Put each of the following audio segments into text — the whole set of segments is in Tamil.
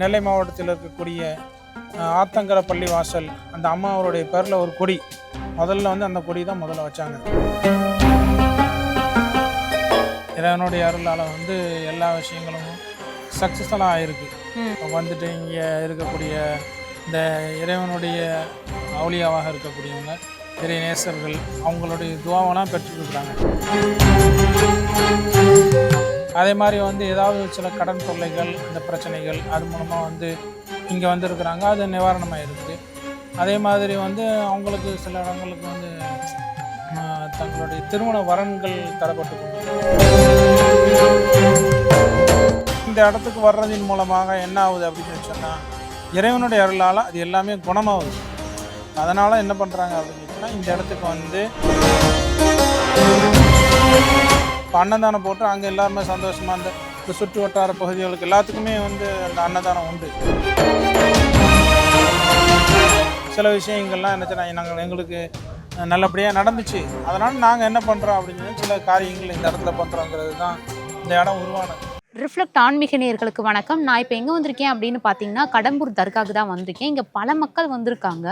நெல்லை மாவட்டத்தில் இருக்கக்கூடிய ஆத்தங்கர பள்ளி வாசல் அந்த அம்மா அவருடைய பேரில் ஒரு கொடி. முதல்ல வந்து அந்த கொடி தான் முதல்ல வச்சாங்க. இறைவனுடைய அருளால் வந்து எல்லா விஷயங்களும் சக்ஸஸ்ஃபுல்லாக. இப்போ வந்துட்டு இங்கே இருக்கக்கூடிய இந்த இறைவனுடைய அவுளியாவாக இருக்கக்கூடியவங்க இறை நேசர்கள் அவங்களுடைய துவாவெல்லாம் பெற்றுருக்குறாங்க அதே மாதிரி வந்து ஏதாவது சில கடன் தொல்லைகள் இந்த பிரச்சனைகள் அது மூலமாக வந்து இங்கே வந்திருக்கிறாங்க. அது நிவாரணமாக இருக்குது அதே மாதிரி வந்து அவங்களுக்கு சில இடங்களுக்கு வந்து தங்களுடைய திருமண வரன்கள் தரப்பட்டு இந்த இடத்துக்கு வர்றதின் மூலமாக என்ன ஆகுது அப்படின்னு சொன்னால் இறைவனுடைய அருளால் அது எல்லாமே குணமாகுது. அதனால் என்ன பண்ணுறாங்க அப்படின்னு சொன்னால் இந்த இடத்துக்கு வந்து இப்போ அன்னதானம் போட்டு அங்கே எல்லாருமே சந்தோஷமாக அந்த இந்த சுற்று வட்டார பகுதிகளுக்கு எல்லாத்துக்குமே வந்து அந்த அன்னதானம் உண்டு. சில விஷயங்கள்லாம் என்ன நாங்கள் எங்களுக்கு நல்லபடியாக நடந்துச்சு. அதனால் நாங்கள் என்ன பண்ணுறோம் அப்படின்னு சில காரியங்கள் இந்த இடத்துல பண்ணுறோங்கிறது தான் இந்த இடம் உருவானது. ரிஃப்ளெக்ட் ஆன்மீக நேயர்களுக்கு வணக்கம். நான் இப்போ எங்கே வந்திருக்கேன் அப்படின்னு பார்த்தீங்கன்னா கடம்பூர் தர்காவுக்கு தான் வந்திருக்கேன். இங்கே பல மக்கள் வந்திருக்காங்க.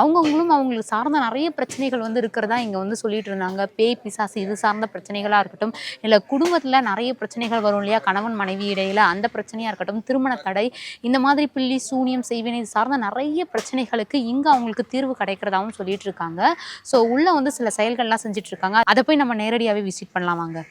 அவங்கவுங்களும் அவங்களுக்கு சார்ந்த நிறைய பிரச்சனைகள் வந்து இருக்கிறதா இங்கே வந்து சொல்லிட்டு இருந்தாங்க. பேய் பிசாசு இது சார்ந்த பிரச்சனைகளாக இருக்கட்டும் இல்லை குடும்பத்தில் நிறைய பிரச்சனைகள் வரும் இல்லையா? கணவன் மனைவி இடையில அந்த பிரச்சனையாக இருக்கட்டும் திருமண தடை இந்த மாதிரி பில்லி சூனியம் செய்வினை இது சார்ந்த நிறைய பிரச்சனைகளுக்கு இங்கே அவங்களுக்கு தீர்வு கிடைக்கிறதாகவும் சொல்லிட்டு இருக்காங்க. ஸோ உள்ளே வந்து சில செயல்கள்லாம் செஞ்சுட்டு இருக்காங்க. அதை போய் நம்ம நேரடியாகவே விசிட் பண்ணலாம் வாங்க.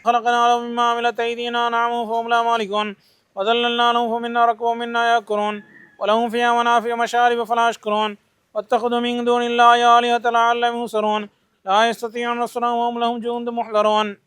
مالكون. وذللنا لهم فمنا ركوا ومنا يأكلون. ولهم فيها منافع مشارب فلا يشكرون. واتخذوا من دون الله آلهة لعلهم ينصرون. لا يستطيعون نصرهم وهم لهم جند محضرون.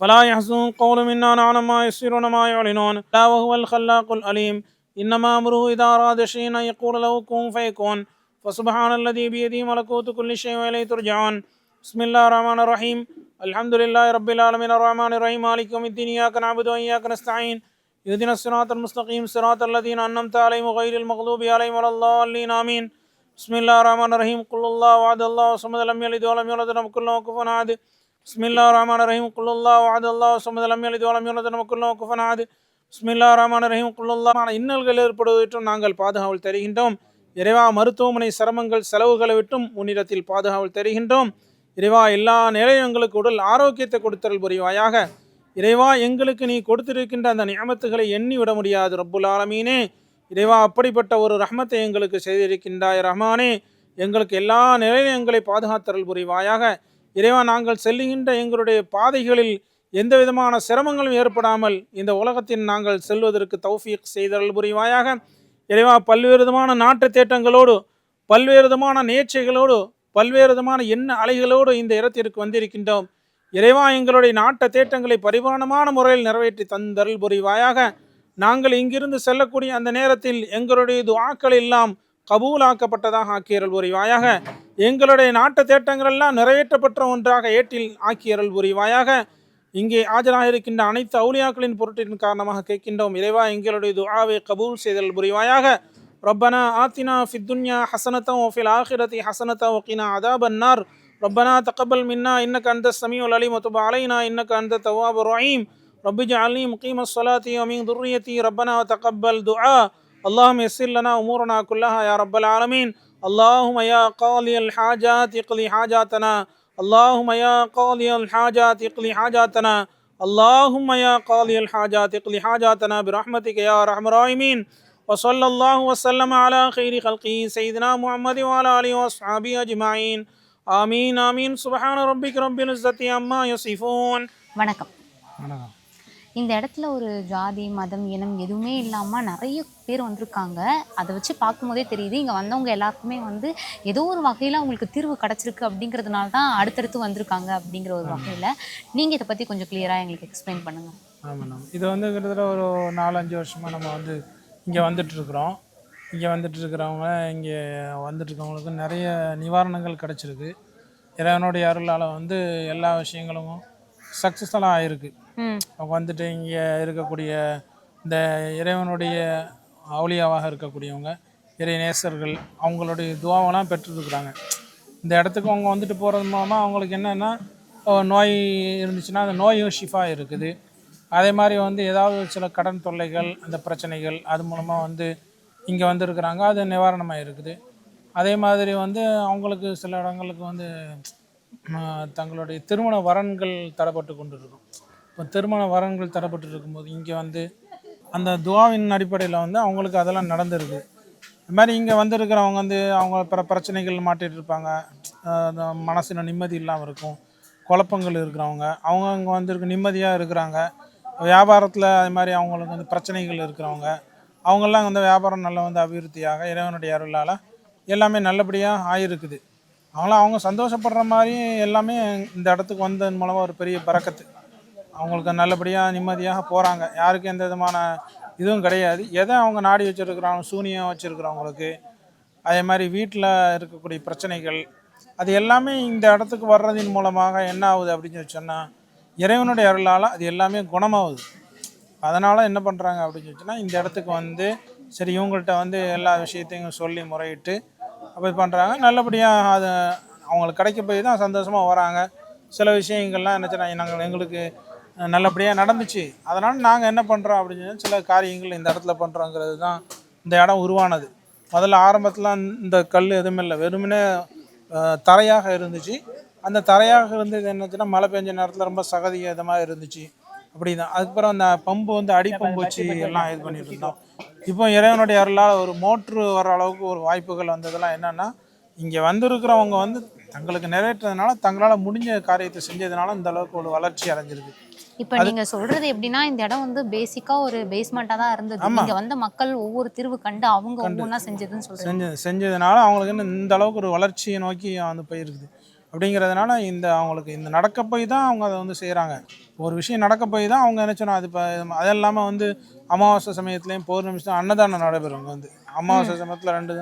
فلا يحزن قول منا نعلم ما يسرون ما يعلنون. لا وهو الخلاق الأليم. إنما أمره إذا أراد شيئا يقول له كن فيكون. فسبحان الذي بيده ملكوت كل شيء وإليه ترجعون. بسم الله الرحمن الرحيم. الحمد لله رب العالمين الرحمن الرحيم مالك يوم الدين إياك نعبد وإياك نستعين اهدنا الصراط المستقيم صراط الذين أنعمت عليهم غير المغضوب عليهم ولا الضالين آمين بسم الله الرحمن الرحيم قل الله وعد الله صمد لم يلد ولم يولد ولم يكن له كفوا أحد بسم الله الرحمن الرحيم قل الله وعد الله صمد لم يلد ولم يولد ولم يكن له كفوا أحد بسم الله الرحمن الرحيم قل الله இன்னல்கள் ஏற்படுவதற்கும் நாங்கள் பாதுகாவல் தருகின்றோம் இறைவா மருத்துவமனை சிரமங்கள் செலவுகளை விட்டும் உன்னிடத்தில் பாதுகாவல் தருகின்றோம் இறைவா எல்லா நேரையும் எங்களுக்கு உடல் ஆரோக்கியத்தை கொடுத்தல் புரிவாயாக. இறைவா எங்களுக்கு நீ கொடுத்திருக்கின்ற அந்த நியமத்துகளை எண்ணி விட முடியாது. ரப்புல் ஆலமீனே இறைவா அப்படிப்பட்ட ஒரு ரஹமத்தை எங்களுக்கு செய்திருக்கின்றாய் ரஹ்மானே. எங்களுக்கு எல்லா நிலையிலும் எங்களை பாதுகாத்தல் புரிவாயாக. இறைவா நாங்கள் செல்லுகின்ற எங்களுடைய பாதைகளில் எந்த விதமான சிரமங்களும் ஏற்படாமல் இந்த உலகத்தில் நாங்கள் செல்வதற்கு தௌஃபீக் செய்தல் புரிவாயாக. இறைவா பல்வேறு விதமான நாட்டு தேட்டங்களோடு பல்வேறு விதமான நேர்ச்சைகளோடு பல்வேறு விதமான எண்ண அலைகளோடு இந்த இடத்திற்கு வந்திருக்கின்றோம். இறைவா எங்களுடைய நாட்ட தேட்டங்களை பரிபூரணமான முறையில் நிறைவேற்றி தந்தருள் புரிவாயாக. நாங்கள் இங்கிருந்து செல்லக்கூடிய அந்த நேரத்தில் எங்களுடைய துவாக்கள் எல்லாம் கபூலாக்கப்பட்டதாக ஆக்கியருள் புரிவாயாக. எங்களுடைய நாட்டு தேட்டங்கள் எல்லாம் நிறைவேற்றப்பட்ட ஒன்றாக ஏட்டில் ஆக்கியருள் புரிவாயாக. இங்கே ஆஜராக இருக்கின்ற அனைத்து அவுளியாக்களின் பொருட்டின் காரணமாக கேட்கின்றோம். இறைவா எங்களுடைய துவாவை கபூல் செய்தல் புரிவாயாக. ربنا آتنا في الدنيا حسنة وفي الآخرة حسنة وقنا عذاب النار. ربنا تقبل منا إنك أنت السميع العليم. وتب علينا إنك أنت التواب الرحيم. رب اجعلني مقيم الصلاة ومن ذريتي. ربنا وتقبل دعاء. اللهم يسر لنا أمورنا كلها يا رب العالمين. اللهم يا قاضي الحاجات اقضي حاجاتنا. اللهم يا قاضي الحاجات اقضي حاجاتنا. اللهم يا قاضي الحاجات اقضي حاجاتنا برحمتك يا أرحم الراحمين. وصلى الله وسلم على خير خلقه سيدنا محمد وعلى آله وأصحابه أجمعين آمين آمين سبحان ربك رب العزة عما يصفون வணக்கம் இந்த இடத்துல ஒரு ஜாதி மதம் இனம் எதுவுமே இல்லாமல் நிறைய பேர் வந்திருக்காங்க அதை வச்சு பார்க்கும்போதே தெரியுது இங்கே வந்தவங்க எல்லாருக்குமே வந்து ஏதோ ஒரு வகையில் அவங்களுக்கு தீர்வு கிடச்சிருக்கு அப்படிங்கிறதுனால தான் அடுத்தடுத்து வந்திருக்காங்க அப்படிங்கிற ஒரு வகையில் நீங்கள் இதை பற்றி கொஞ்சம் கிளியராக எங்களுக்கு எக்ஸ்பிளைன் பண்ணுங்கள் ஆமாண்ணா இது வந்து கிட்டத்தட்ட ஒரு நாலஞ்சு வருஷமாக நம்ம வந்து இங்கே வந்துட்டுருக்குறோம். இங்கே வந்துட்டுருக்கிறவங்க இங்கே வந்துட்டுருக்கவங்களுக்கு நிறைய நிவாரணங்கள் கிடச்சிருக்கு. இறைவனுடைய அருளால் வந்து எல்லா விஷயங்களும் சக்ஸஸ்ஃபுல்லாக ஆயிருக்கு. அவங்க வந்துட்டு இங்கே இருக்கக்கூடிய இந்த இறைவனுடைய அவுளியாவாக இருக்கக்கூடியவங்க இறை நேசர்கள் அவங்களுடைய துவாவெல்லாம் பெற்றுருக்குறாங்க. இந்த இடத்துக்கு அவங்க வந்துட்டு போகிறது மூலமாக அவங்களுக்கு என்னென்னா நோய் இருந்துச்சுன்னா அந்த நோயும் ஷிஃபா இருக்குது. அதே மாதிரி வந்து ஏதாவது சில கடன் தொல்லைகள் அந்த பிரச்சனைகள் அது மூலமாக வந்து இங்கே வந்திருக்கிறாங்க. அது நிவாரணமாக இருக்குது. அதே மாதிரி வந்து அவங்களுக்கு சில இடங்களுக்கு வந்து தங்களுடைய திருமண வரன்கள் தரப்பட்டு கொண்டு இருக்கும் இப்போ திருமண வரன்கள் தரப்பட்டு இருக்கும்போது இங்கே வந்து அந்த துவாவின் அடிப்படையில் வந்து அவங்களுக்கு அதெல்லாம் நடந்திருக்கு. அது மாதிரி இங்கே வந்திருக்கிறவங்க வந்து அவங்க பிற பிரச்சனைகள் மாட்டிகிட்டு இருப்பாங்க. மனசில் நிம்மதி இல்லாமல் இருக்கும். குழப்பங்கள் இருக்கிறவங்க அவங்க அங்கே வந்திருக்க நிம்மதியாக இருக்கிறாங்க. வியாபாரத்தில் அது மாதிரி அவங்களுக்கு வந்து பிரச்சனைகள் இருக்கிறவங்க அவங்கெல்லாம் வந்து வியாபாரம் நல்லா வந்து அபிவிருத்தியாக இறைவனுடைய அருளால் எல்லாமே நல்லபடியாக ஆயிருக்குது. அவங்களாம் அவங்க சந்தோஷப்படுற மாதிரி எல்லாமே இந்த இடத்துக்கு வந்ததன் மூலமாக ஒரு பெரிய பறக்கத்து. அவங்களுக்கு நல்லபடியாக நிம்மதியாக போகிறாங்க யாருக்கும் எந்த விதமான இதுவும் கிடையாது. எதை அவங்க நாடி வச்சுருக்குறாங்க சூனியம் வச்சுருக்கிறவங்களுக்கு அதே மாதிரி வீட்டில் இருக்கக்கூடிய பிரச்சனைகள் அது எல்லாமே இந்த இடத்துக்கு வர்றதின் மூலமாக என்ன ஆகுது அப்படின்னு சொல்லி சொன்னால் இறைவனுடைய அருளால் அது எல்லாமே குணமாகுது. அதனால் என்ன பண்ணுறாங்க அப்படின்னு சொல்லிச்சுன்னா இந்த இடத்துக்கு வந்து சரி இவங்கள்ட்ட வந்து எல்லா விஷயத்தையும் சொல்லி முறையிட்டு அப்படி பண்ணுறாங்க நல்லபடியாக அது அவங்களுக்கு கிடைக்க போய் தான் சந்தோஷமாக வராங்க. சில விஷயங்கள்லாம் என்ன நாங்கள் எங்களுக்கு நல்லபடியாக நடந்துச்சு. அதனால் நாங்கள் என்ன பண்ணுறோம் அப்படின்னு சொல்லி சில காரியங்கள் இந்த இடத்துல பண்ணுறோங்கிறது தான் இந்த இடம் உருவானது. முதல்ல ஆரம்பத்தில் இந்த கல் எதுவுமே இல்லை. வெறுமனே தரையாக இருந்துச்சு. அந்த தரையாக இருந்தது என்னச்சுன்னா மழை பெஞ்ச நேரத்தில் ரொம்ப சகதி இதமாக இருந்துச்சு. அப்படி தான் அதுக்கப்புறம் அந்த பம்பு வந்து அடிப்பம்பு வச்சு எல்லாம் இது பண்ணிட்டு இருந்தோம் இப்போ இறைவனுடைய அருளால் ஒரு மோட்ரு வர அளவுக்கு ஒரு வாய்ப்புகள் வந்ததெல்லாம் என்னன்னா இங்கே வந்திருக்கிறவங்க வந்து தங்களுக்கு நிறைவேற்றதுனால தங்களால் முடிஞ்ச காரியத்தை செஞ்சதுனால இந்த அளவுக்கு ஒரு வளர்ச்சி அடைஞ்சிருக்கு. இப்போ நீங்க சொல்றது எப்படின்னா இந்த இடம் வந்து பேசிக்கா ஒரு பேஸ்மெண்டா தான் இருந்தது. இங்க வந்த மக்கள் ஒவ்வொரு தீர்வு கண்டு அவங்க ஒவ்வொன்றா செஞ்சதுன்னு சொல்றீங்க. செஞ்ச செஞ்சதுனால அவங்களுக்கு இந்த அளவுக்கு ஒரு வளர்ச்சியை நோக்கி வந்து போயிருக்குது. அப்படிங்கிறதுனால இந்த அவங்களுக்கு இந்த நடக்க போய் தான் அவங்க அதை வந்து செய்கிறாங்க ஒரு விஷயம் நடக்க போய் தான் அவங்க என்ன சொன்னா அது இப்போ அது இல்லாமல் வந்து அமாவாசை சமயத்துலேயும் பௌர்ணமி சமயம் அன்னதானம் நடைபெறும் இங்கே வந்து. அமாவாசை சமயத்தில் ரெண்டு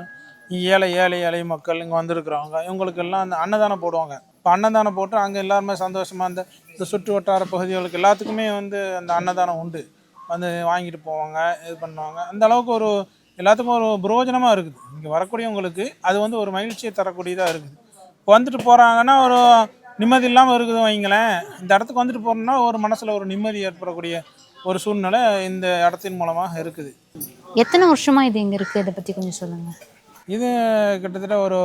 ஏழை ஏழை ஏழை மக்கள் இங்கே வந்திருக்கிறவங்க இவங்களுக்கு எல்லாம் அந்த அன்னதானம் போடுவாங்க. இப்போ அன்னதானம் போட்டு அங்கே எல்லாருமே சந்தோஷமாக அந்த இந்த சுற்று வட்டார பகுதிகளுக்கு எல்லாத்துக்குமே வந்து அந்த அன்னதானம் உண்டு. வந்து வாங்கிட்டு போவாங்க இது பண்ணுவாங்க. அந்த அளவுக்கு ஒரு எல்லாத்துக்கும் ஒரு புரோஜனமாக இருக்குது. இங்கே வரக்கூடியவங்களுக்கு அது வந்து ஒரு மகிழ்ச்சியை தரக்கூடியதாக இருக்குது. வந்துட்டு போகிறாங்கன்னா ஒரு நிம்மதி இல்லாமல் இருக்குது வைங்களேன். இந்த இடத்துக்கு வந்துட்டு போகிறோம்னா ஒரு மனசில் ஒரு நிம்மதி ஏற்படக்கூடிய ஒரு சூழ்நிலை இந்த இடத்தின் மூலமாக இருக்குது. எத்தனை வருஷமா இது இங்க இருக்கு? இதை பத்தி கொஞ்சம் சொல்லுங்க. இது கிட்டத்தட்ட ஒரு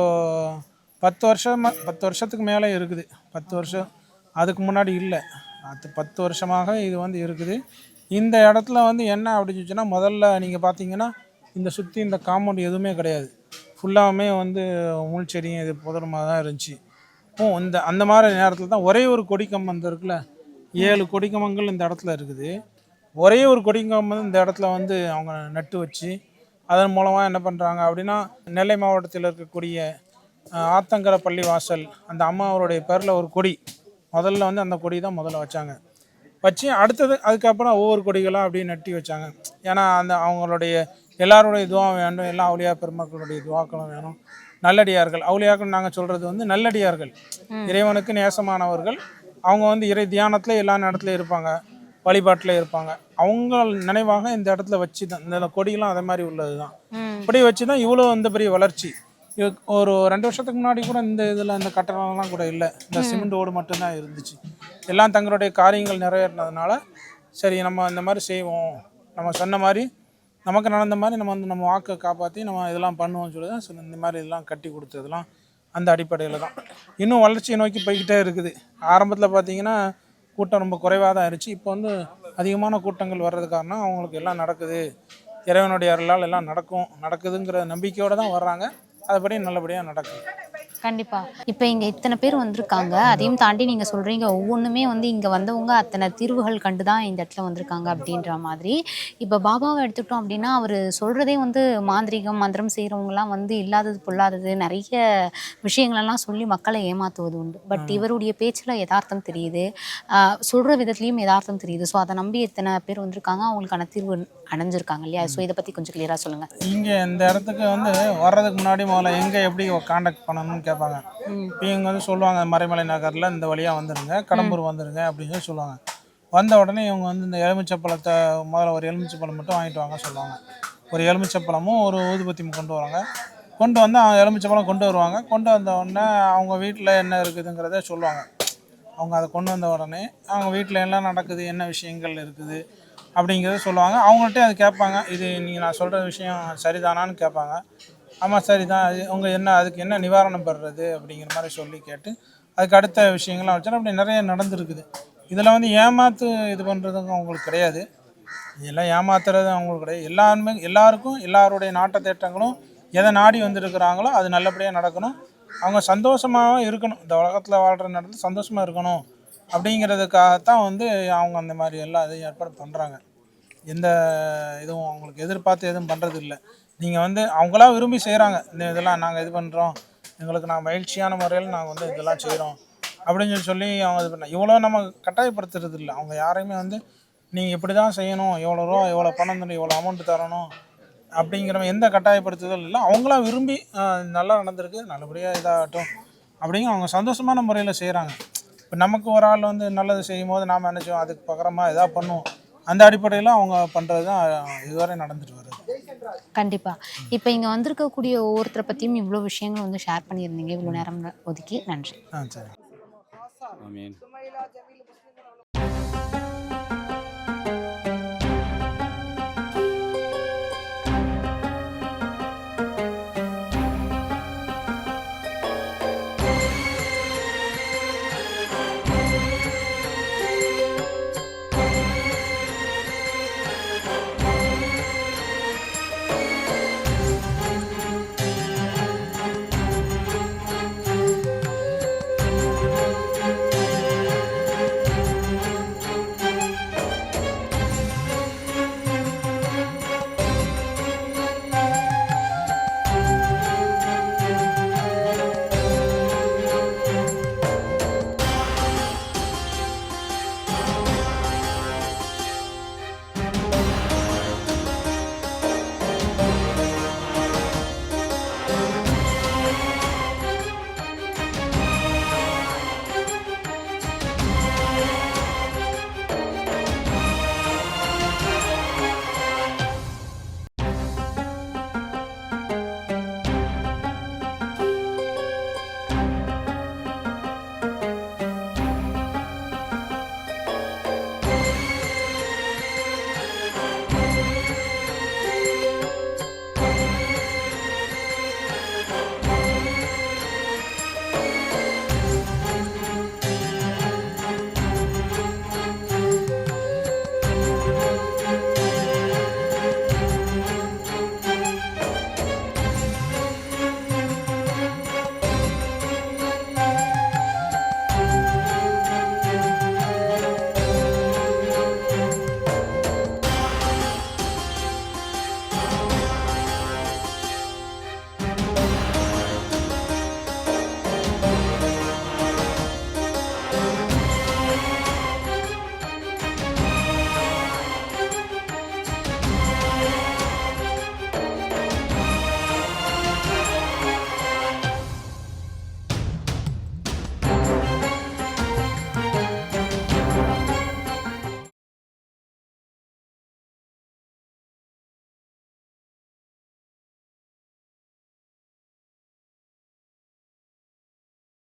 பத்து வருஷமா பத்து வருஷத்துக்கு மேலே இருக்குது. பத்து வருஷம் அதுக்கு முன்னாடி இல்லை. அது பத்து வருஷமாக இது வந்து இருக்குது. இந்த இடத்துல வந்து என்ன அப்படின்னு சொல்லிச்சுன்னா முதல்ல நீங்கள் பார்த்தீங்கன்னா இந்த சுற்றி இந்த காம்பவுண்ட் எதுவுமே கிடையாது. ஃபுல்லாமே வந்து முள் செடியும் இது புதரமாக தான் இருந்துச்சு. இப்போ இந்த அந்த மாதிரி நேரத்தில் தான் ஒரே ஒரு கொடிக்கம்பம் இருக்குல்ல ஏழு கொடிக்கம்பங்கள் இந்த இடத்துல இருக்குது. ஒரே ஒரு கொடிக்கம்பம் இந்த இடத்துல வந்து அவங்க நட்டு வச்சு அதன் மூலமாக என்ன பண்ணுறாங்க அப்படின்னா நெல்லை மாவட்டத்தில் இருக்கக்கூடிய ஆத்தங்கரை பள்ளி வாசல் அந்த அம்மா அவருடைய பேரில் ஒரு கொடி முதல்ல வந்து அந்த கொடி தான் முதல்ல வச்சாங்க. வச்சு அடுத்தது அதுக்கப்புறம் ஒவ்வொரு கொடிகளாக அப்படியே நட்டி வச்சாங்க. ஏன்னா அந்த அவங்களுடைய எல்லாருடைய துவா வேண்டும் எல்லா அவுளியா பெருமக்களுடைய துவாக்களும் வேணும். நல்லடியார்கள். அவுளியாக்கள் நாங்கள் சொல்கிறது வந்து நல்லடியார்கள். இறைவனுக்கு நேசமானவர்கள். அவங்க வந்து இறை தியானத்தில் எல்லா நேரத்துலையும் இருப்பாங்க வழிபாட்டில் இருப்பாங்க. அவங்க நினைவாக இந்த இடத்துல வச்சு தான் இந்த கொடியெல்லாம் அதே மாதிரி உள்ளது தான். இப்படி வச்சு தான் இவ்வளோ இந்த பெரிய வளர்ச்சி. ஒரு ரெண்டு வருஷத்துக்கு முன்னாடி கூட இந்த இதில் இந்த கட்டணம்லாம் கூட இல்லை. இந்த சிமெண்ட் ஓடு மட்டும்தான் இருந்துச்சு. எல்லாம் தங்களுடைய காரியங்கள் நிறைவேறினதுனால சரி நம்ம இந்த மாதிரி செய்வோம். நம்ம சொன்ன மாதிரி நமக்கு நடந்த மாதிரி நம்ம வந்து நம்ம வாக்கை காப்பாற்றி நம்ம இதெல்லாம் பண்ணுவோம்னு சொல்லி தான் சொல்லி இந்த மாதிரி இதெல்லாம் கட்டி கொடுத்ததெல்லாம் அந்த அடிப்படையில் தான். இன்னும் வளர்ச்சியை நோக்கி போய்கிட்டே இருக்குது. ஆரம்பத்தில் பார்த்தீங்கன்னா கூட்டம் ரொம்ப குறைவாக தான் இருந்துச்சு. இப்போ வந்து அதிகமான கூட்டங்கள் வர்றது காரணம் அவங்களுக்கு எல்லாம் நடக்குது. இறைவனுடைய அருளால் எல்லாம் நடக்கும் நடக்குதுங்கிற நம்பிக்கையோடு தான் வர்றாங்க. அதுபடி நல்லபடியாக நடக்குது. கண்டிப்பா. இப்போ இங்க இத்தனை பேர் வந்திருக்காங்க. அதையும் தாண்டி நீங்க சொல்றீங்க ஒவ்வொன்றுமே வந்து இங்க வந்தவங்க அத்தனை தீர்வுகள் கண்டு தான் இந்த இடத்துல வந்திருக்காங்க அப்படின்ற மாதிரி. இப்போ பாபாவை எடுத்துக்கிட்டோம் அப்படின்னா அவர் சொல்றதே வந்து மாந்திரிகம் மந்திரம் செய்கிறவங்கலாம் வந்து இல்லாதது பொல்லாதது நிறைய விஷயங்களெல்லாம் சொல்லி மக்களை ஏமாத்துவது உண்டு. பட் இவருடைய பேச்சில் யதார்த்தம் தெரியுது. சொல்ற விதத்துலையும் யதார்த்தம் தெரியுது. ஸோ அதை நம்பி எத்தனை பேர் வந்திருக்காங்க அவங்களுக்கான தீர்வு அடைஞ்சிருக்காங்க இல்லையா? ஸோ இதை பத்தி கொஞ்சம் கிளியரா சொல்லுங்க. இங்கே இந்த இடத்துக்கு வந்து வர்றதுக்கு முன்னாடி முதல்ல எங்கே எப்படி காண்டாக்ட் பண்ணணும்னு கேட்பாங்க. இப்போ இவங்க வந்து சொல்லுவாங்க மறைமலை நகரில் இந்த வழியாக வந்துடுங்க கடம்பூர் வந்துடுங்க அப்படின்னு சொல்லி சொல்லுவாங்க. வந்த உடனே இவங்க வந்து இந்த எலுமிச்சப்பழத்தை முதல்ல ஒரு எலுமிச்சப்பழம் மட்டும் வாங்கிட்டு வாங்க சொல்லுவாங்க. ஒரு எலுமிச்சப்பழமும் ஒரு ஊதுபத்தியும் கொண்டு வராங்க. கொண்டு வந்து அவங்க எலுமிச்சப்பழம் கொண்டு வருவாங்க. கொண்டு வந்த உடனே அவங்க வீட்டில் என்ன இருக்குதுங்கிறத சொல்லுவாங்க. அவங்க அதை கொண்டு வந்த உடனே அவங்க வீட்டில் எல்லாம் நடக்குது என்ன விஷயங்கள் இருக்குது அப்படிங்கிறத சொல்லுவாங்க. அவங்கள்ட்ட அது கேட்பாங்க. இது நீங்கள் நான் சொல்கிற விஷயம் சரிதானான்னு கேட்பாங்க. ஆமாம் சரிதான் அது உங்கள் என்ன அதுக்கு என்ன நிவாரணம் பெறுறது அப்படிங்கிற மாதிரி சொல்லி கேட்டு அதுக்கு அடுத்த விஷயங்கள்லாம் வச்சாலும் அப்படி நிறைய நடந்துருக்குது. இதில் வந்து ஏமாத்து இது பண்ணுறதுங்க அவங்களுக்கு கிடையாது. இதெல்லாம் ஏமாத்துறது அவங்களுக்கு கிடையாது. எல்லாருமே எல்லாருக்கும் எல்லாருடைய நாட்ட திட்டங்களும் எதை நாடி வந்திருக்கிறாங்களோ அது நல்லபடியாக நடக்கணும். அவங்க சந்தோஷமாக இருக்கணும். இந்த உலகத்தில் வாழ்கிற நேரத்தில் சந்தோஷமாக இருக்கணும் அப்படிங்கிறதுக்காகத்தான் வந்து அவங்க அந்த மாதிரி எல்லா இதையும் ஏற்பாடு பண்ணுறாங்க எந்த இதுவும் அவங்களுக்கு எதிர்பார்த்து எதுவும் பண்ணுறது இல்லை நீங்கள் வந்து அவங்களா விரும்பி செய்கிறாங்க இந்த இதெல்லாம் நாங்கள் இது பண்ணுறோம் எங்களுக்கு நான் மகிழ்ச்சியான முறையில் நாங்கள் வந்து இதெல்லாம் செய்கிறோம் அப்படின்னு சொல்லி சொல்லி அவங்க இது பண்ண இவ்வளோ நம்ம கட்டாயப்படுத்துறது இல்லை. அவங்க யாரையுமே வந்து நீங்கள் இப்படி தான் செய்யணும். எவ்வளோ ரூபா எவ்வளோ பணம் தரணும் இவ்வளோ அமௌண்ட் தரணும் அப்படிங்கிற மாதிரி எந்த கட்டாயப்படுத்துதல் இல்லை. அவங்களா விரும்பி நல்லா நடந்திருக்கு. நல்லபடியாக இதாகட்டும் அப்படிங்கிற அவங்க சந்தோஷமான முறையில் செய்கிறாங்க இப்போ நமக்கு ஒரு ஆள் வந்து நல்லது செய்யும் போது நாம் நினச்சோம் அதுக்கு பக்கமாக எதாவது பண்ணுவோம். அந்த அடிப்படையில் அவங்க பண்ணுறது தான் இதுவரை நடந்துட்டு வருது. கண்டிப்பா. இப்போ இங்க வந்திருக்கக்கூடிய ஒவ்வொருத்தரை பத்தியும் இவ்வளோ விஷயங்கள் வந்து ஷேர் பண்ணியிருந்தீங்க. இவ்வளோ நேரம் ஒதுக்கி. நன்றி. ஆ சரி. ஆமீன்